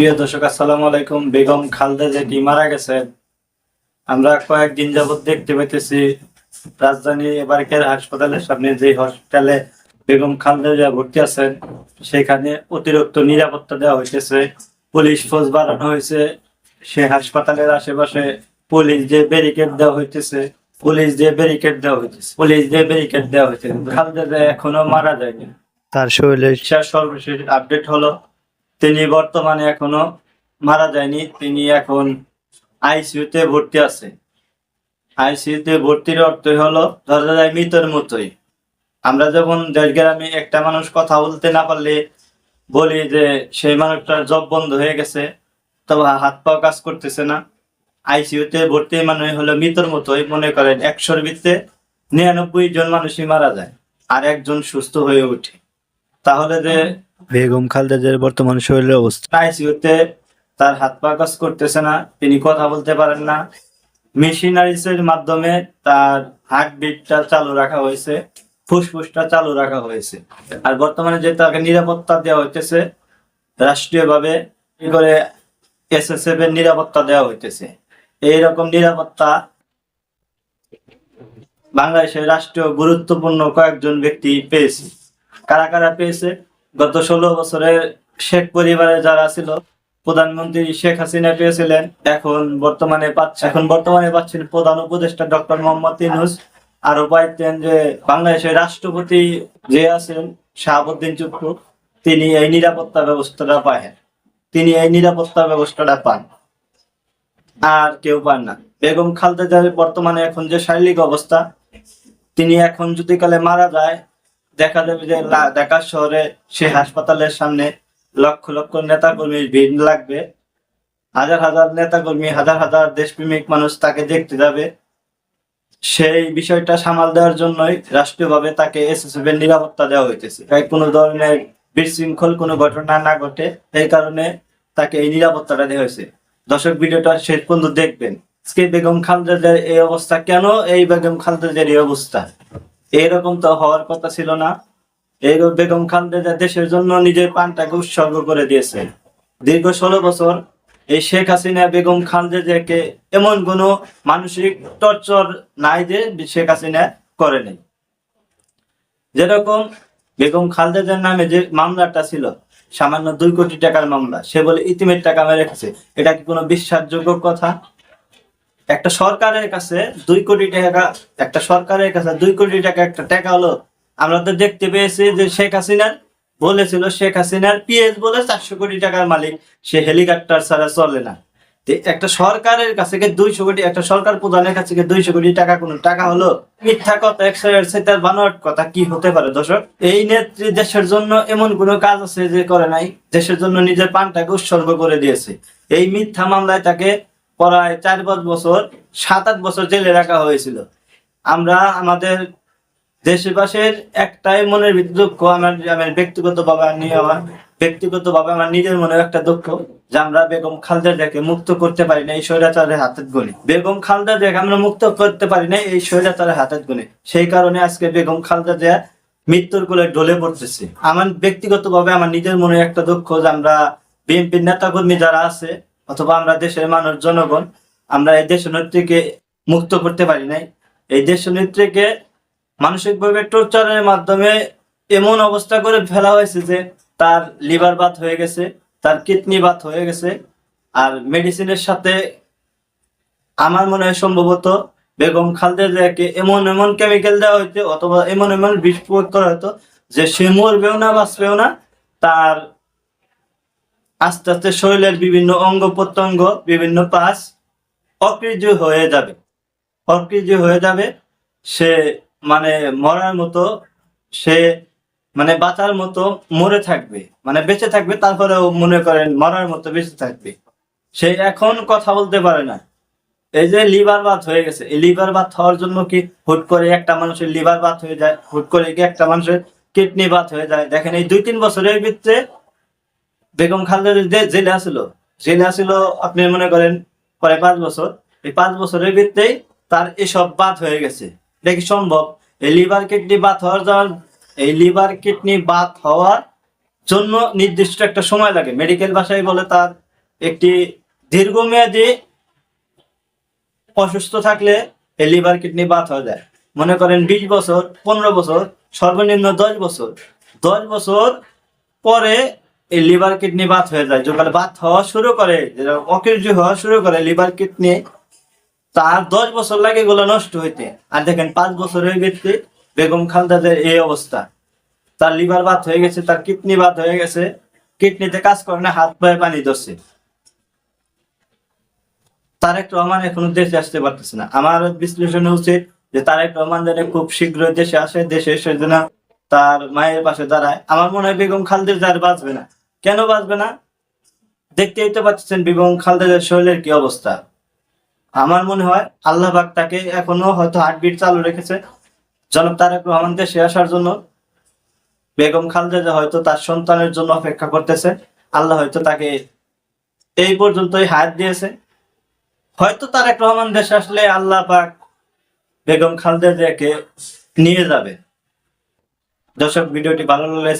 প্রিয় দর্শক আসসালামু আলাইকুম। বেগম খালদা যেটি মারা গেছে। আমরা কয়েকদিন যাবত দেখতে পাইতেছি রাজধানী এবারকের হাসপাতালের সামনে যে হসপিটালে বেগম খালদা জিয়া ভর্তি আছেন সেখানে অতিরিক্ত নিরাপত্তা দেওয়া হইতেছে। পুলিশ ফোর্স বাড়ানো হয়েছে সে হাসপাতালের আশেপাশে পুলিশ দিয়ে ব্যারিকেড দেওয়া হইতেছে পুলিশ দিয়ে ব্যারিকেড দেওয়া হইতেছে পুলিশ দিয়ে ব্যারিকেড দেওয়া হইতেছে খালদা এখনও মারা যায়নি। তার শরীরে শেষ সর্বশেষ আপডেট হলো তিনি বর্তমানে এখনও মারা যায়নি, তিনি এখন আইসিইউতে ভর্তি আছে। আইসিইউতে ভর্তির অর্থ হলো, ধরা যায় মৃতের মতোই। আমরা যখন দেশ গ্রামে একটা মানুষ কথা বলতে না পারলে বলি যে, সেই মানুষটার জব বন্ধ হয়ে গেছে, তবে হাত পাও কাজ করতেছে না। আইসিইউতে ভর্তি মানে হলো মৃতের মতোই, মনে করেন একশোর ভিত্তে নিরানব্বই জন মানুষই মারা যায়, আর একজন সুস্থ হয়ে ওঠে। তাহলে যে বেগম খালেদাদের বর্তমান শরীরের অবস্থা। আইসিইউতে তার হাত পা কাজ করতেছে না, তিনি কথা বলতে পারেন না। মেশিনারিজ এর মাধ্যমে তার হার্ট বিটটা চালু রাখা হয়েছে, ফুসফুসটা চালু রাখা হয়েছে। আর বর্তমানে যে তাকে নিরাপত্তা দেওয়া হইতেছে, রাষ্ট্রীয়ভাবে কি করে এসএসএফ এর নিরাপত্তা দেওয়া হইতেছে, এইরকম নিরাপত্তা বাংলাদেশের রাষ্ট্রীয় গুরুত্বপূর্ণ কয়েকজন ব্যক্তি পেয়েছে। কারা কারা পেয়েছে? গত ষোলো বছরে শেখ পরিবারে যারা ছিল, প্রধানমন্ত্রী শেখ হাসিনা পেয়েছিলেন, এখন বর্তমানে পাচ্ছে এখন বর্তমানে পাচ্ছেন প্রধান উপদেষ্টা ডক্টর মোহাম্মদ ইউনুস আরও পাইতেন যে বাংলাদেশের রাষ্ট্রপতি যে আছেন, শাহাবুদ্দিন চুপ্পু তিনি এই নিরাপত্তা ব্যবস্থাটা পায় তিনি এই নিরাপত্তা ব্যবস্থাটা পান। আর কেউ পান না। বেগম খালদা বর্তমানে এখন যে শারীরিক অবস্থা, তিনি এখন যদি কালে মারা যায় দেখা যাবে যে ঢাকা শহরে সে হাসপাতালের সামনে লক্ষ লক্ষ নেতা কর্মীর ভিড় লাগবে। হাজার হাজার নেতা কর্মী হাজার হাজার দেশপ্রেমিক মানুষ তাকে দেখতে যাবে। সেই বিষয়টা সামাল দেওয়ার জন্যই রাষ্ট্রীয়ভাবে তাকে এসএসএফ এর নিরাপত্তা দেওয়া হইতেছে। তাই কোনো ধরনের বিশৃঙ্খল কোনো ঘটনা না ঘটে, এই কারণে তাকে এই নিরাপত্তাটা দেওয়া হয়েছে। দর্শক, ভিডিওটা শেষ পর্যন্ত দেখবেন। বেগম খালেদার এই অবস্থা? কেন এই বেগম খালেদার এই অবস্থা? এরকম তো হওয়ার কথা ছিল না। এই বেগম খালেদা দেশের জন্য নিজের প্রাণটাকে উৎসর্গ করে দিয়েছে। দীর্ঘ ষোলো বছর এই শেখ হাসিনা বেগম খালেদাকে এমন কোনো মানসিক টর্চর নাই যে শেখ হাসিনা করেনি যেরকম বেগম খালেদার নামে যে মামলাটা ছিল, সামান্য দুই কোটি টাকার মামলা, সে বলে ইতিমের টাকা মেরে রেখেছে এটা কি কোনো বিশ্বাসযোগ্য কথা? একটা সরকারের কাছে দুই কোটি টাকা, একটা সরকারের কাছে দুই কোটি টাকা একটা টাকা হলো। আমরা তো দেখতে পেয়েছি যে শেখ হাসিনার বলেছিল, শেখ হাসিনার পিএস বলে চারশো কোটি টাকার মালিক, সে হেলিকপ্টার ছাড়া চলে না। একটা সরকারের কাছে দুইশো কোটি, একটা সরকার প্রধানের কাছে দুইশো কোটি টাকা, কোনো টাকা হলো? মিথ্যা কথা একসাথে বানোয়াট কথা কি হতে পারে দর্শক? এই নেত্রী দেশের জন্য এমন কোনো কাজ আছে যে করে নাই? দেশের জন্য নিজের পানটাকে উৎসর্গ করে দিয়েছে। এই মিথ্যা মামলায় তাকে প্রায় চার পাঁচ বছর, সাত আট বছর জেলে রাখা হয়েছিল। আমরা আমাদের দেশবাসীর একটাই মনের দুঃখ, আমার আমার ব্যক্তিগত নিয়ে আমার ব্যক্তিগত ভাবে আমার নিজের মনে একটা দুঃখ যে আমরা বেগম খালদা জিয়াকে মুক্ত করতে পারি না এই স্বৈরাচারের হাতের গুণে বেগম খালদা দেখে আমরা মুক্ত করতে পারি না এই স্বৈরাচারের হাতের গুণে সেই কারণে আজকে বেগম খালদা দেয়া মৃত্যুর কোলে ঢলে পড়তেছে। আমার ব্যক্তিগত ভাবে আমার নিজের মনে একটা দুঃখ যে আমরা বিএনপির নেতা কর্মী যারা আছে অথবা আমরা দেশের মানুষ, জনগণ, আমরা এই দেশ নেত্রীকে মুক্ত করতে পারি নাই। এই দেশ নেত্রীকে মানসিকভাবে টর্চারের মাধ্যমে এমন অবস্থা করে ফেলা হয়েছে যে তার লিভার বাত হয়ে গেছে, তার কিডনি বাত হয়ে গেছে। আর মেডিসিনের সাথে আমার মনে হয় সম্ভবত বেগম খালেদাকে এমন এমন কেমিক্যাল দেওয়া হইতো অথবা এমন এমন প্রয়োগ করা হতো যে সে মরবেও না, বাঁচবেও না, তার আস্তে আস্তে শরীরের বিভিন্ন অঙ্গ প্রত্যঙ্গ, বিভিন্ন পাশ অকৃজ হয়ে যাবে। অকৃজ হয়ে যাবে, সে মানে মরার মতো, সে মানে বাঁচার মতো মরে থাকবে মানে বেঁচে থাকবে, তারপরেও মনে করেন মরার মতো বেঁচে থাকবে। সে এখন কথা বলতে পারে না। এই যে লিভার বাত হয়ে গেছে, এই লিভার বাত হওয়ার জন্য কি হুট করে একটা মানুষের লিভার বাত হয়ে যায়, হুট করে কি একটা মানুষের কিডনি বাত হয়ে যায়? দেখেন এই দুই তিন বছরের ভিতরে বেগম খালেদা জেলে আসিল জেলে আসিল আপনি মনে করেন পরে পাঁচ বছর। এই পাঁচ বছরের ভিতরেই তার এসব বাদ হয়ে গেছে। এটা কি সম্ভব? এই লিভার কিডনি বাত হওয়ার যাওয়ার এই লিভার কিডনি বাত হওয়ার জন্য নির্দিষ্ট একটা সময় লাগে। মেডিকেল ভাষায় বলে তার একটি দীর্ঘমেয়াদী অসুস্থ থাকলে এই লিভার কিডনি বাদ হয়ে যায়। মনে করেন বিশ বছর, পনেরো বছর, সর্বনিম্ন দশ বছর। দশ বছর পরে এই লিভার কিডনি বাত হয়ে যায়। যখন বাত হওয়া শুরু করে অকের্য হওয়া শুরু করে লিভার কিডনি তার দশ বছর লাগে এগুলো নষ্ট হইতে। আর দেখেন, পাঁচ বছরের ব্যক্তি বেগম খালদাদের এই অবস্থা। তার লিভার বাত হয়ে গেছে, তার কিডনি বাত হয়ে গেছে। কিডনিতে কাজ করে না, হাত পায়ে পানি ধরছে। তারেক রহমান এখনও দেশে আসতে পারতেছে না। আমার বিশ্লেষণ উচিত যে তারেক রহমান যেন খুব শীঘ্রই দেশে আসে, দেশে এসে যেন তার মায়ের পাশে দাঁড়ায়। আমার মনে হয় বেগম খালদের যার বাঁচবে না। কেন বাঁচবে না? দেখতেই তো পাচ্ছেন বেগম খালদের শরীরের কি অবস্থা। আমার মনে হয় আল্লাহ পাক তাকে এখনও হয়তো হার্টবিট চালু রেখেছে। জনাব তারেক রহমান দেশে আসার জন্য। বেগম খালদা হয়তো তার সন্তানের জন্য অপেক্ষা করতেছে। আল্লাহ হয়তো তাকে এই পর্যন্তই হায়াত দিয়েছে। হয়তো তারেক রহমান দেশে আসলে আল্লাহ পাক বেগম খালদা জিয়াকে নিয়ে যাবে। দর্শক, ভিডিওটি ভালো লাগলে